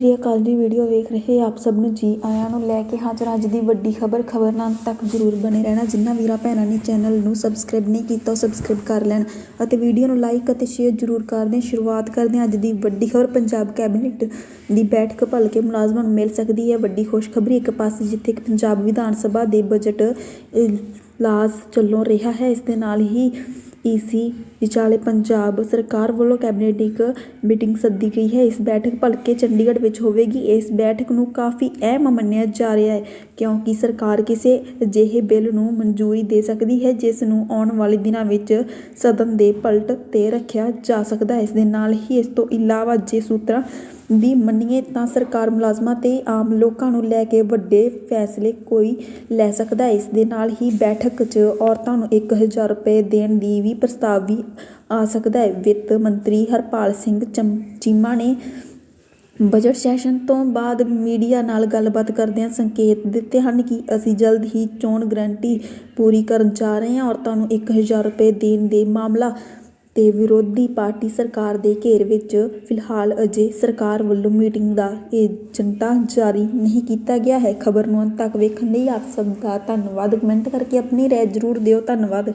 ਸ੍ਰੀ ਅਕਾਲ ਜੀ ਵੀਡੀਓ ਵੇਖ ਰਹੇ ਆਪ ਸਭ ਨੂੰ ਜੀ ਆਇਆਂ ਨੂੰ ਲੈ ਕੇ ਹਾਜ਼ਰ ਅੱਜ ਦੀ ਵੱਡੀ ਖਬਰ ਖਬਰ ਨਾਲ ਤੱਕ ਜ਼ਰੂਰ ਬਣੇ ਰਹਿਣਾ। ਜਿਨ੍ਹਾਂ ਵੀਰਾਂ ਭੈਣਾਂ ਨੇ ਚੈਨਲ ਨੂੰ ਸਬਸਕ੍ਰਾਈਬ ਨਹੀਂ ਕੀਤਾ ਉਹ ਸਬਸਕ੍ਰਾਈਬ ਕਰ ਲੈਣ ਅਤੇ ਵੀਡੀਓ ਨੂੰ ਲਾਈਕ ਅਤੇ ਸ਼ੇਅਰ ਜ਼ਰੂਰ ਕਰ ਦੇਣ। ਸ਼ੁਰੂਆਤ ਕਰਦੇ ਹਾਂ ਅੱਜ ਦੀ ਵੱਡੀ ਖਬਰ। ਪੰਜਾਬ ਕੈਬਨਿਟ ਦੀ ਬੈਠਕ ਭਲਕੇ ਮੁਲਾਜ਼ਮਾਂ ਨੂੰ ਮਿਲ ਸਕਦੀ ਹੈ। ਵੱਡੀ ਖੁਸ਼ਖਬਰੀ ਇੱਕ ਪਾਸੇ ਜਿੱਥੇ ਕਿ ਪੰਜਾਬ ਵਿਧਾਨ ਸਭਾ ਦੇ ਬਜਟ ਇਜਲਾਸ ਚੱਲੋਂ ਰਿਹਾ ਹੈ। ਇਸ ਦੇ ਨਾਲ ਹੀ ਈਸੀ ਵਿਚਾਲੇ ਪੰਜਾਬ ਸਰਕਾਰ ਵੱਲੋਂ ਕੈਬਨਿਟ ਦੀ ਇੱਕ ਮੀਟਿੰਗ ਸੱਦੀ ਗਈ ਹੈ। ਇਸ ਬੈਠਕ ਭਲਕੇ ਚੰਡੀਗੜ੍ਹ ਵਿੱਚ ਹੋਵੇਗੀ। ਇਸ ਬੈਠਕ ਨੂੰ ਕਾਫੀ ਅਹਿਮ ਮੰਨਿਆ ਜਾ ਰਿਹਾ ਹੈ, ਕਿਉਂਕਿ ਸਰਕਾਰ ਕਿਸੇ ਅਜਿਹੇ ਬਿੱਲ ਨੂੰ ਮਨਜ਼ੂਰੀ ਦੇ ਸਕਦੀ ਹੈ, ਜਿਸ ਨੂੰ ਆਉਣ ਵਾਲੇ ਦਿਨਾਂ ਵਿੱਚ ਸਦਨ ਦੇ ਪਲਟ ਤੇ ਰੱਖਿਆ ਜਾ ਸਕਦਾ ਹੈ। ਇਸ ਦੇ ਨਾਲ ਹੀ ਇਸ ਤੋਂ ਇਲਾਵਾ ਜੇ ਸੂਤਰਾਂ ਦੀ ਮੰਨੀਏ ਤਾਂ ਸਰਕਾਰ ਮੁਲਾਜ਼ਮਾਂ ਅਤੇ ਆਮ ਲੋਕਾਂ ਨੂੰ ਲੈ ਕੇ ਵੱਡੇ ਫੈਸਲੇ ਕੋਈ ਲੈ ਸਕਦਾ ਇਸ ਦੇ ਨਾਲ ਹੀ ਬੈਠਕ 'ਚ ਔਰਤਾਂ ਨੂੰ ਇੱਕ ਹਜ਼ਾਰ ਰੁਪਏ ਦੇਣ ਦੀ ਵੀ ਪ੍ਰਸਤਾਵ ਵੀ ਆ ਸਕਦਾ ਹੈ। ਵਿੱਤ ਮੰਤਰੀ ਹਰਪਾਲ ਸਿੰਘ ਚਮ ਚੀਮਾ ਨੇ ਬਜਟ ਸੈਸ਼ਨ ਤੋਂ ਬਾਅਦ ਮੀਡੀਆ ਨਾਲ ਗੱਲਬਾਤ ਕਰਦਿਆਂ ਸੰਕੇਤ ਦਿੱਤੇ ਹਨ ਕਿ ਅਸੀਂ ਜਲਦ ਹੀ ਚੋਣ ਗਰੰਟੀ ਪੂਰੀ ਕਰਨ ਜਾ ਰਹੇ ਹਾਂ। ਔਰਤਾਂ ਨੂੰ 1000 ਰੁਪਏ ਦੇਣ ਦੇ ਮਾਮਲਾ ਅਤੇ ਵਿਰੋਧੀ ਪਾਰਟੀ ਸਰਕਾਰ ਦੇ ਘੇਰ ਵਿੱਚ ਫਿਲਹਾਲ ਅਜੇ ਸਰਕਾਰ ਵੱਲੋਂ ਮੀਟਿੰਗ ਦਾ ਏਜੰਡਾ ਜਾਰੀ ਨਹੀਂ ਕੀਤਾ ਗਿਆ ਹੈ। ਖਬਰ ਨੂੰ ਅੰਤ ਤੱਕ ਵੇਖਣ ਲਈ ਆਪ ਸਭ ਦਾ ਧੰਨਵਾਦ। ਕਮੈਂਟ ਕਰਕੇ ਆਪਣੀ ਰਾਏ ਜ਼ਰੂਰ ਦਿਓ। ਧੰਨਵਾਦ।